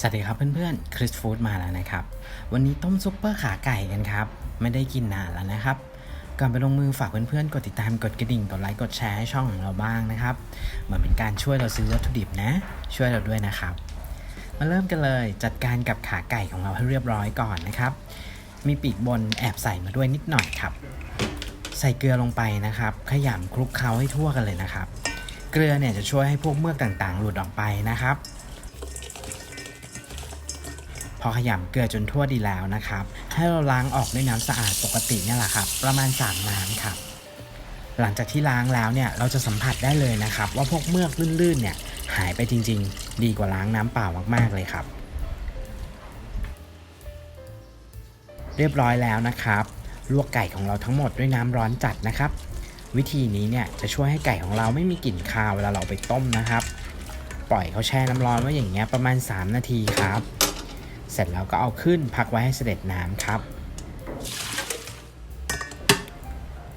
สวัสดีครับเพื่อนๆคริสฟู้ดมาแล้วนะครับ วันนี้ต้มซุปเปอร์ขาไก่กันครับ ไม่ได้กินนานแล้วนะครับ ก่อนไปลงมือฝากเพื่อนๆ กดติดตามกดกระดิ่ง กดไลค์ กดแชร์ให้ช่องของเราบ้างนะครับ เหมือนเป็นการช่วยเราซื้อวัตถุดิบนะ ช่วยเราด้วยนะครับ มาเริ่มกันเลยจัดการกับขาไก่ของเราให้เรียบร้อยก่อนนะครับ มีปีกบนแอบใส่มาด้วยนิดหน่อยครับ ใส่เกลือลงไปนะครับ ขยำคลุกเคล้าให้ทั่วกันเลยนะครับ เกลือเนี่ยจะช่วยให้พวกเมือกต่างๆ หลุดออกไปนะครับ อขยำเกลือจนทั่วดีแล้วนะครับ ให้เราล้างออกด้วยน้ำสะอาดปกตินี่แหละครับ ประมาณ3น้ำครับหลังจากที่ล้างแล้วเนี่ยเราจะสัมผัสได้เลยนะครับ ว่าพวกเมือกลื่นๆเนี่ยหายไปจริง ๆ ดีกว่าล้างน้ำเปล่ามากๆเลยครับ เรียบร้อยแล้วนะครับลวกไก่ของเราทั้งหมดด้วยน้ำร้อนจัดนะครับ วิธีนี้เนี่ยจะช่วยให้ไก่ของเราไม่มีกลิ่นคาวเวลาเราเอาไปต้มนะครับ ปล่อยเขาแช่น้ำร้อนไว้อย่างเงี้ยประมาณ 3 นาทีครับ เสร็จแล้วก็เอาขึ้นพักไว้ให้เสด็จน้ำครับ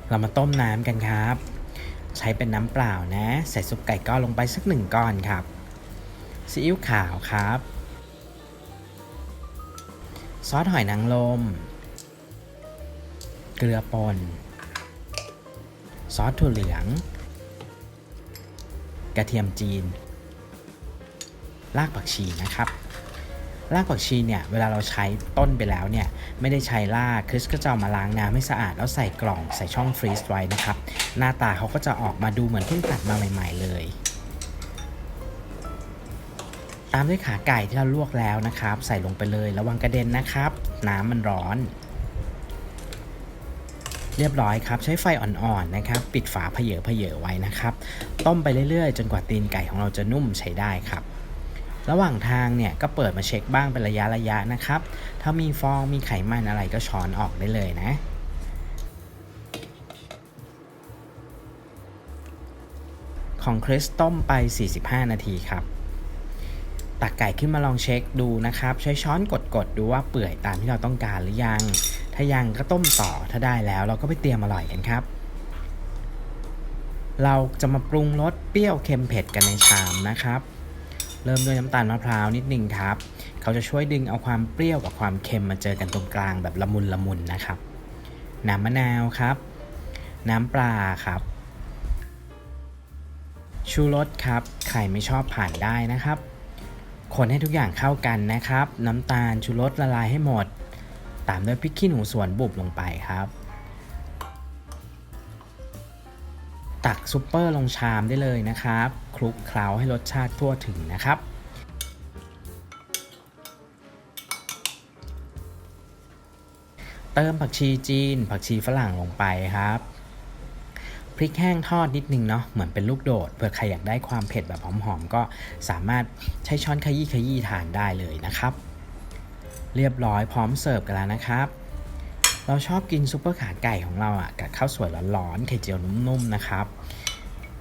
เรามาต้มน้ำกันครับ ใช้เป็นน้ำเปล่านะ ใส่ซุปไก่ก้อนลงไปสักหนึ่งก้อนครับซีอิ๊วขาวครับ ซอสหอยนางรมเกลือป่นซอสถั่วเหลือง กระเทียมจีน รากผักชีนะครับ รากผักชีเนี่ยเวลาเราใช้ต้นไปแล้วเนี่ยไม่ได้ใช้รากคริสก็จะเอามาล้างน้ำให้สะอาดแล้วใส่กล่องใส่ช่องฟรีซไว้นะครับ หน้าตาเขาก็จะออกมาดูเหมือนเพิ่งตัดมาใหม่ ๆ เลย ตามด้วยขาไก่ที่เราลวกแล้วนะครับ ใส่ลงไปเลยระวังกระเด็นนะครับ น้ำมันร้อน เรียบร้อยครับ ใช้ไฟอ่อนๆนะครับ ปิดฝาเพเยอเพเยอไว้นะครับ ต้มไปเรื่อยๆ จนกว่าตีนไก่ของเราจะนุ่มใช้ได้ครับ ระหว่างทางเนี่ยก็เปิดมาเช็คบ้างเป็นระยะระยะนะครับ ถ้ามีฟองมีไขมันอะไรก็ช้อนออกได้เลยนะของคริสต้มไป 45 นาทีครับ ตักไก่ขึ้นมาลองเช็คดูนะครับ ใช้ช้อนกดๆดูว่าเปื่อยตามที่เราต้องการหรือยัง ถ้ายังก็ต้มต่อ ถ้าได้แล้วเราก็ไปเตรียมอร่อยกันครับ เราจะมาปรุงรสเปรี้ยวเค็มเผ็ดกันในชามนะครับ เริ่มด้วยน้ำตาลมะพร้าวนิดหนึ่งครับ เขาจะช่วยดึงเอาความเปรี้ยวกับความเค็มมาเจอกันตรงกลางแบบละมุนละมุนนะครับ น้ำมะนาวครับ น้ำปลาครับ ชูรสครับ ใครไม่ชอบผ่านได้นะครับ คนให้ทุกอย่างเข้ากันนะครับ น้ำตาลชูรสละลายให้หมด ตามด้วยพริกขี้หนูสวนบุบลงไปครับ ตักซุปเปอร์ลงชามได้เลยนะครับคลุกเคล้าให้รสชาติทั่วถึงนะครับ เติมผักชีจีน ผักชีฝรั่งลงไปครับพริกแห้งทอดนิดนึงเนาะเหมือนเป็นลูกโดดเผื่อใครอยากได้ความเผ็ดแบบหอมๆก็สามารถใช้ช้อนขยี้ขยี้ทานได้เลยนะครับ เรียบร้อยพร้อมเสิร์ฟกันแล้วนะครับ เราชอบกินซุปเปอร์ขาไก่ของเราอะกับข้าวสวยร้อนๆไข่เจียวนุ่มๆนะครับ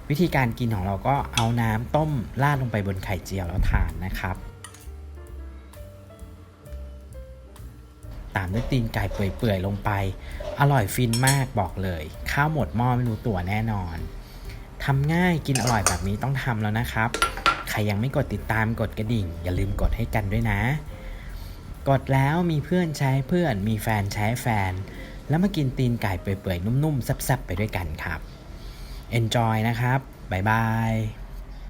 วิธีการกินของเราก็เอาน้ำต้มราดลงไปบนไข่เจียวแล้วทานนะครับ ตามด้วยตีนไก่เปื่อยๆลงไป อร่อยฟินมากบอกเลย ข้าวหมดหม้อไม่รู้ตัวแน่นอนทำง่ายกินอร่อยแบบนี้ต้องทำแล้วนะครับ ใครยังไม่กดติดตามกดกระดิ่ง อย่าลืมกดให้กันด้วยนะ กดแล้วมีเพื่อนใช้เพื่อน มีแฟนใช้แฟน แล้วมากินตีนไก่เปื่อยๆ นุ่มๆแซ่บๆ ไปด้วยกันครับ Enjoy นะครับ บ๊ายบาย